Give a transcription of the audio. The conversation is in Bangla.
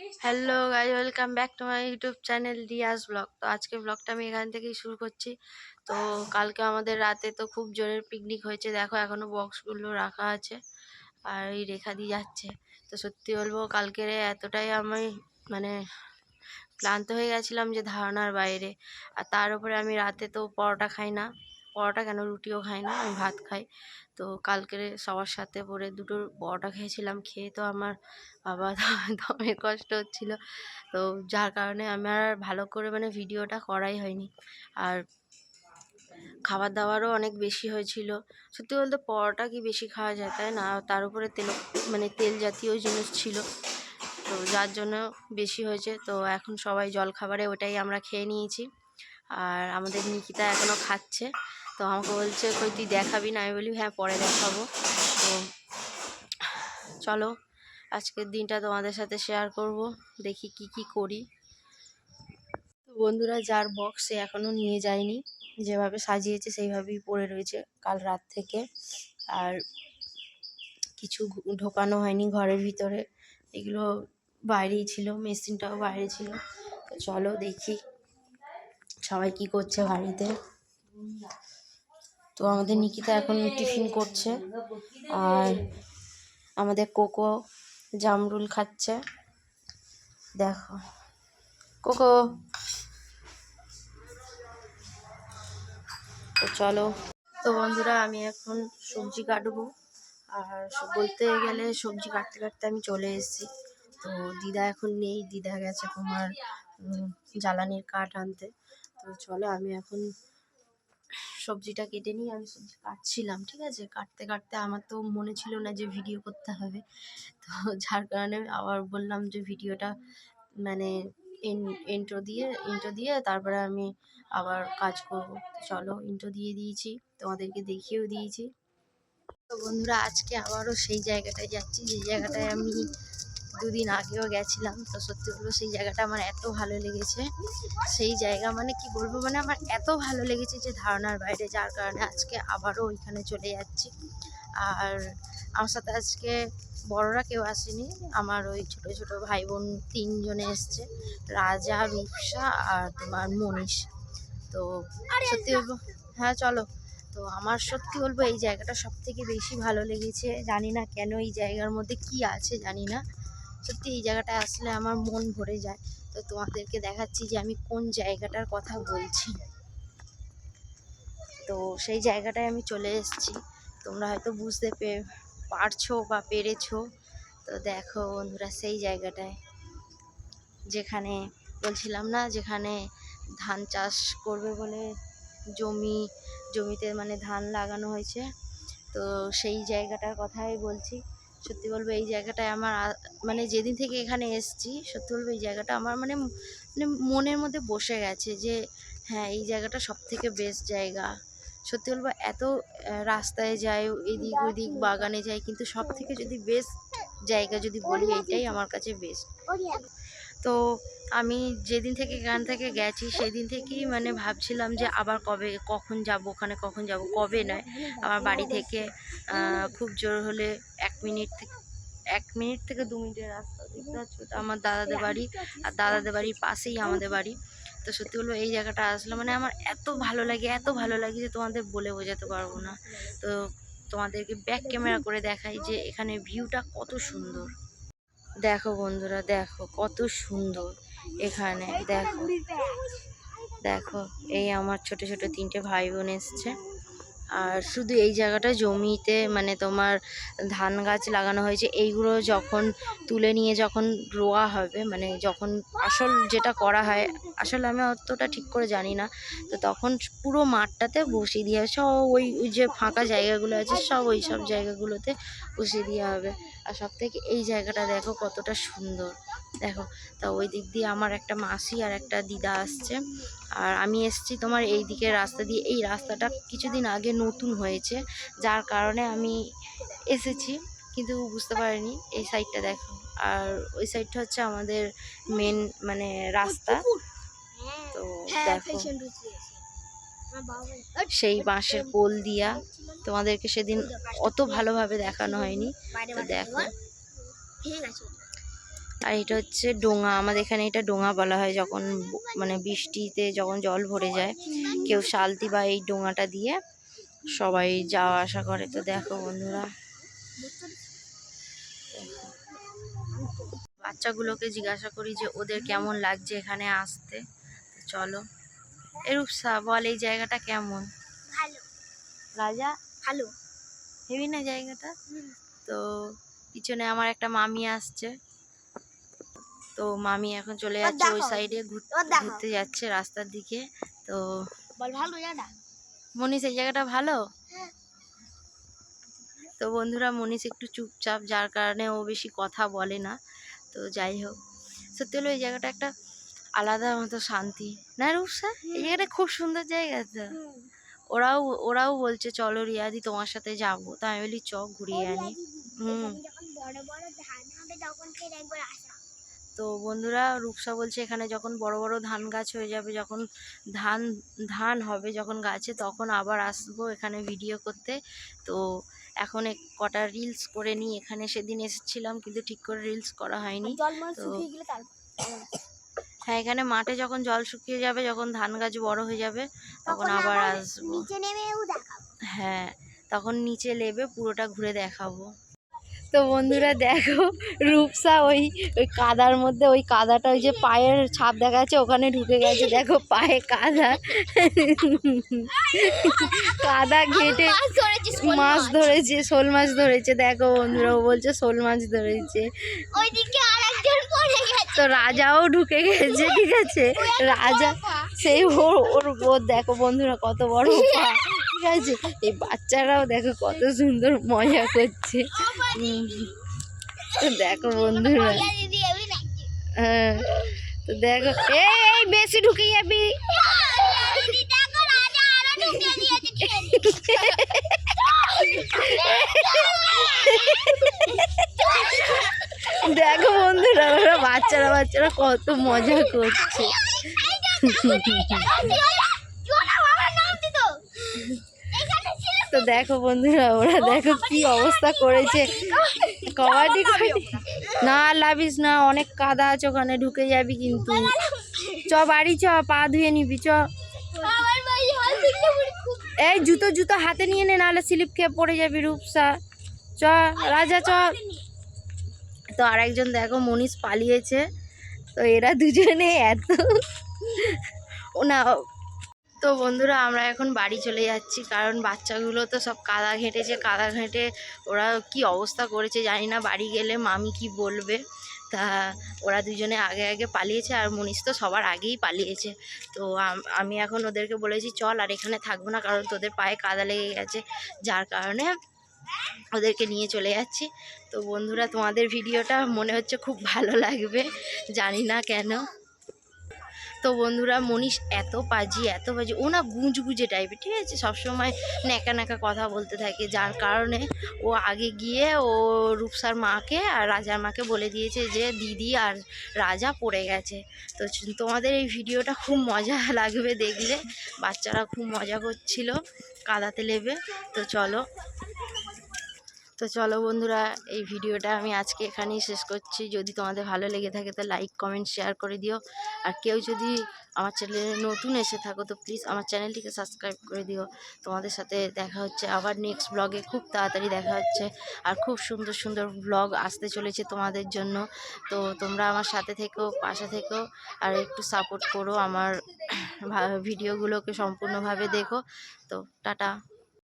Hello guys welcome back to my YouTube channel Riyaz vlog তো আজকে ব্লগটা আমি এখান থেকেই শুরু করছি। তো কালকে আমাদের রাতে তো খুব জোরের পিকনিক হয়েছে। দেখো, এখনও বক্সগুলো রাখা আছে আর এই রেখা দিয়ে যাচ্ছে। তো সত্যি বলব, কালকের এতটাই আমি মানে ক্লান্ত হয়ে গেছিলাম যে ধারণার বাইরে। আর তার উপরে আমি রাতে তো পরোটা খাই না। পরোটা কেন রুটিও খাই না, আমি ভাত খাই। তো কালকের সবার সাথে পরে দুটো পরোটা খেয়েছিলাম, খেয়ে তো আমার বাবা দমে কষ্ট হচ্ছিল। তো যার কারণে আমার আর ভালো করে মানে ভিডিওটা করাই হয়নি। আর খাবার দাবারও অনেক বেশি হয়েছিল। সত্যি বলতে পরোটা কি বেশি খাওয়া যায় তাই না? তার উপরে তেল মানে তেল জাতীয় জিনিস ছিল। তো যার জন্য বেশি হয়েছে। তো এখন সবাই জল খাবারে ওটাই আমরা খেয়ে নিয়েছি। আর আমাদের নিকিতা এখনও খাচ্ছে। তো আমাকে বলছে, কই তুই দেখাবি না? আমি বলি হ্যাঁ পরে দেখাবো। তো চলো, আজকের দিনটা তোমাদের সাথে শেয়ার করব, দেখি কি কি করি। বন্ধুরা, যার বক্স এখনও নিয়ে যায়নি, যেভাবে সাজিয়েছে সেইভাবেই পড়ে রয়েছে কাল রাত থেকে। আর কিছু ঢোকানো হয়নি ঘরের ভিতরে, এগুলো বাইরেই ছিল, মেশিনটাও বাইরে ছিল। তো চলো দেখি সবাই কি করছে বাড়িতে। তো আমাদের নিকিতা এখন টিফিন করছে। আর আমাদের কোকো জামরুল খাচ্ছে। দেখো। কোকো। তো চলো। তো বন্ধুরা, আমি এখন সবজি কাটবো। আর বলতে গেলে সবজি কাটতে কাটতে আমি চলে এসেছি। তো দিদা এখন নেই। দিদা গেছে তোমার জ্বালানির কাঠ আনতে। তো চলো, আমি এখন সবজিটা কেটে নিয়ে আমি সবজি কাটছিলাম, ঠিক আছে? কাটতে কাটতে আমার তো মনে ছিল না যে ভিডিও করতে হবে। তো যার কারণে আবার বললাম যে ভিডিওটা মানে ইন্ট্রো দিয়ে ইন্ট্রো দিয়ে তারপরে আমি আবার কাজ করব। চলো ইন্ট্রো দিয়ে দিয়েছি, তোমাদেরকে দেখিয়েও দিয়েছি। তো বন্ধুরা, আজকে আবারও সেই জায়গাটায় যাচ্ছি। যে জায়গাটায় আমি দুদিন আগেও গেছিলাম তো সত্যি বলব সেই জায়গাটা আমার এত ভালো লেগেছে। সেই জায়গা মানে কি বলব মানে আমার এত ভালো লেগেছে যে ধারণার বাইরে যার কারণে আজকে আবারও ওইখানে চলে যাচ্ছি। আর আমার সাথে আজকে বড়রা কেউ আসেনি আমার ওই ছোট ছোট ভাই বোন তিনজনে এসছে রাজা রূপসা আর তোমার মনীষ। তো সত্যি বলব হ্যাঁ চলো। তো আমার সত্যি বলব এই জায়গাটা সব থেকে বেশি ভালো লেগেছে জানি না কেন এই জায়গার মধ্যে কি আছে জানি না। সত্যি এই জায়গাটায় আসলে আমার মন ভরে যায়। তো তোমাদেরকে দেখাচ্ছি যে আমি কোন জায়গাটার কথা বলছি। তো সেই জায়গাটায় আমি চলে এসেছি। তোমরা হয়তো বুঝতে পে, পারছ বা পেরেছ। তো দেখো বন্ধুরা সেই জায়গাটায়। যেখানে বলছিলাম না, যেখানে ধান চাষ করবে বলে জমি, জমিতে মানে ধান লাগানো হয়েছে। তো সেই জায়গাটার কথাই বলছি। সত্যি বলব এই জায়গাটায় আমার মানে যেদিন থেকে এখানে এসছি, সত্যি বলব এই জায়গাটা আমার মানে মানে মনের মধ্যে বসে গেছে যে হ্যাঁ এই জায়গাটা সব থেকে বেস্ট জায়গা। সত্যি বলব এত রাস্তায় যাই, এদিক ওদিক, বাগানে যাই, কিন্তু সব থেকে যদি বেস্ট জায়গা যদি বলি এইটাই আমার কাছে বেস্ট তো আমি যেদিন থেকে এখান থেকে গেছি, সেদিন থেকেই মানে ভাবছিলাম যে আবার কবে, কখন যাব ওখানে, কখন যাব, কবে নয়। আমার বাড়ি থেকে খুব জোর হলে এক মিনিট থেকে এক মিনিট থেকে দু মিনিটের রাস্তা। দেখতে আমার দাদাদের বাড়ি, আর দাদাদের বাড়ির পাশেই আমাদের বাড়ি। তো সত্যি বলব, এই জায়গাটা আসলে মানে আমার এত ভালো লাগে, এত ভালো লাগে যে তোমাদের বলে বোঝাতে পারব না। তো তোমাদেরকে ব্যাক ক্যামেরা করে দেখাই যে এখানে ভিউটা কত সুন্দর। দেখো বন্ধুরা, দেখো কত সুন্দর এখানে, দেখো। দেখো, এই আমার ছোট ছোট তিনটে ভাই বোন এসছে। আর শুধু এই জায়গাটা জমিতে মানে তোমার ধান গাছ লাগানো হয়েছে, এইগুলো যখন তুলে নিয়ে যখন রোয়া হবে মানে যখন আসল যেটা করা হয়, আসলে আমি অতটা ঠিক করে জানি না, তো তখন পুরো মাঠটাতে বসিয়ে দিয়ে সব ওই যে ফাঁকা জায়গাগুলো আছে, সব ওই সব জায়গাগুলোতে বসিয়ে দেওয়া হবে, আর সব থেকে এই জায়গাটা দেখো কতটা সুন্দর। দেখো তা ওই দিক দিয়ে আমার একটা মাসি আর একটা দিদা আসছে। আর আমি এসছি তোমার এই দিকের রাস্তা দিয়ে। এই রাস্তাটা কিছুদিন আগে নতুন হয়েছে যার কারণে আমি এসেছি কিন্তু বুঝতে পারিনি। এই সাইডটা দেখো। আর ওই সাইডটা হচ্ছে আমাদের মেন মানে রাস্তা। তো দেখো। সেই বাঁশের পোল দিয়া তোমাদেরকে সেদিন অত ভালোভাবে দেখানো হয়নি। তো দেখো। আর এটা হচ্ছে ডোঙা। আমাদের এখানে এটা ডোঙা বলা হয় যখন মানে বৃষ্টিতে যখন জল ভরে যায়। কেউ শালতি বা এই ডোঙাটা দিয়ে সবাই যাওয়া আসা করে। তো দেখো বন্ধুরা। বাচ্চাগুলোকে জিজ্ঞাসা করি যে ওদের কেমন লাগছে এখানে আসতে? চলো। এরূপসা বল এই জায়গাটা কেমন? ভালো। রাজা? ভালো। হেবি না জায়গাটা? তো পিছনে আমার একটা মামি আসছে। তো মামি এখন চলে যাচ্ছে ওই সাইডে ঘুরতে যাচ্ছে রাস্তার দিকে। তো বল ভালো জায়গাটা মনীষ এই জায়গাটা ভালো? হ্যাঁ। তো বন্ধুরা মনীষ একটু চুপচাপ যার কারণে ও বেশি কথা বলে না। তো যাই হোক। সত্যি হলো এই জায়গাটা একটা আলাদা মতো শান্তি। না রূপসা? এই জায়গাটা খুব সুন্দর জায়গা তো। ওরাও ওরাও বলছে চলো রিয়াদি তোমার সাথে যাব। তো আমি বলি চ ঘুরিয়ে আনি। হুম। বড় বড় ধান হবে তখন ফের একবার আসা তো বন্ধুরা রূপসা বলছে এখানে যখন বড় বড় ধান গাছ হয়ে যাবে যখন ধান ধান হবে যখন গাছে তখন আবার আসব এখানে ভিডিও করতে। তো এখন এক কটা রিলস করে নিই এখানে সেদিন এসেছিলাম কিন্তু ঠিক করে রিলস করা হয়নি। তো- হ্যাঁ এখানে মাঠে যখন জল শুকিয়ে যাবে যখন ধান গাছ বড় হয়ে যাবে তখন আবার আসব। হ্যাঁ তখন নিচে নেবে পুরোটা ঘুরে দেখাবো। তো বন্ধুরা দেখো রূপসা ওই ওই কাদার মধ্যে ওই কাদাটা ওই যে পায়ের ছাপ দেখা যাচ্ছে ওখানে ঢুকে গেছে। দেখো পায়ে কাদা। কাদা ঘেটে মাছ ধরেছে শোল মাছ ধরেছে দেখো বন্ধুরা ও বলছে শোল মাছ ধরেছে। তো রাজাও ঢুকে গেছে ঠিক আছে? রাজা সেই ওর ওর ওর দেখো বন্ধুরা কত বড় পা। ঠিক আছে? এই বাচ্চারাও দেখো কত সুন্দর মজা করছে। তো দেখো বন্ধুরা। হ্যাঁ তো দেখো। এই বেশি ঢুকে যাবি। দেখো বন্ধুরা, ওরা বাচ্চারা বাচ্চারা কত মজা করছে। দেখো বন্ধুরা ওরা দেখো কি অবস্থা করেছে। কবাডি কবাডি। না লাভিস না অনেক কাদা আছে ওখানে ঢুকে যাবি কিন্তু। চ বাড়ি চ পা ধুয়ে নিবি চ। এই জুতো জুতো হাতে নিয়ে নে নাহলে স্লিপ খেয়ে পড়ে যাবি রূপসা। চ রাজা চ। তো আরেকজন দেখো মনীষ পালিয়েছে। তো এরা দুজনে এত না তো বন্ধুরা, আমরা এখন বাড়ি চলে যাচ্ছি, কারণ বাচ্চাগুলো তো সব কাদা ঘেঁটেছে, কাদা ঘেঁটে ওরা কি অবস্থা করেছে জানি না, বাড়ি গেলে মামি কি বলবে? তা ওরা দুজনে আগে আগে পালিয়েছে আর মনীষ তো সবার আগেই পালিয়েছে। তো আমি এখন ওদেরকে বলেছি, চল আর এখানে থাকব না, কারণ তোদের পায়ে কাদা লেগে গেছে। যার কারণে ওদেরকে নিয়ে চলে যাচ্ছি। তো বন্ধুরা, তোমাদের ভিডিওটা মনে হচ্ছে খুব ভালো লাগবে, জানি না কেন। তো বন্ধুরা মনীষ এত পাজি এত পাজি। ও না গুঁজগুজে টাইপের ঠিক আছে? সবসময় ন্যাকা ন্যাকা কথা বলতে থাকে। যার কারণে ও আগে গিয়ে ও রূপসার মাকে আর রাজার মাকে বলে দিয়েছে যে, দিদি আর রাজা পড়ে গেছে। তো তোমাদের এই ভিডিওটা খুব মজা লাগবে দেখলে। বাচ্চারা খুব মজা করছিল, কাদাতে লেবে। তো চলো তো চলো বন্ধুরা, এই ভিডিওটা আমি আজকে এখানেই শেষ করছি। যদি তোমাদের ভালো লেগে থাকে তো লাইক কমেন্ট শেয়ার করে দিও। আর কেউ যদি আমার চ্যানেলে নতুন এসে থাকো তো প্লিজ আমার চ্যানেলটিকে সাবস্ক্রাইব করে দিও। তোমাদের সাথে দেখা হচ্ছে আবার নেক্সট ব্লগে খুব তাড়াতাড়ি দেখা হচ্ছে আর খুব সুন্দর সুন্দর ব্লগ আসতে চলেছে তোমাদের জন্য। তো তোমরা আমার সাথে থেকেও পাশে থেকেও আর একটু সাপোর্ট করো আমার ভিডিওগুলোকে সম্পূর্ণভাবে দেখো। তো টাটা।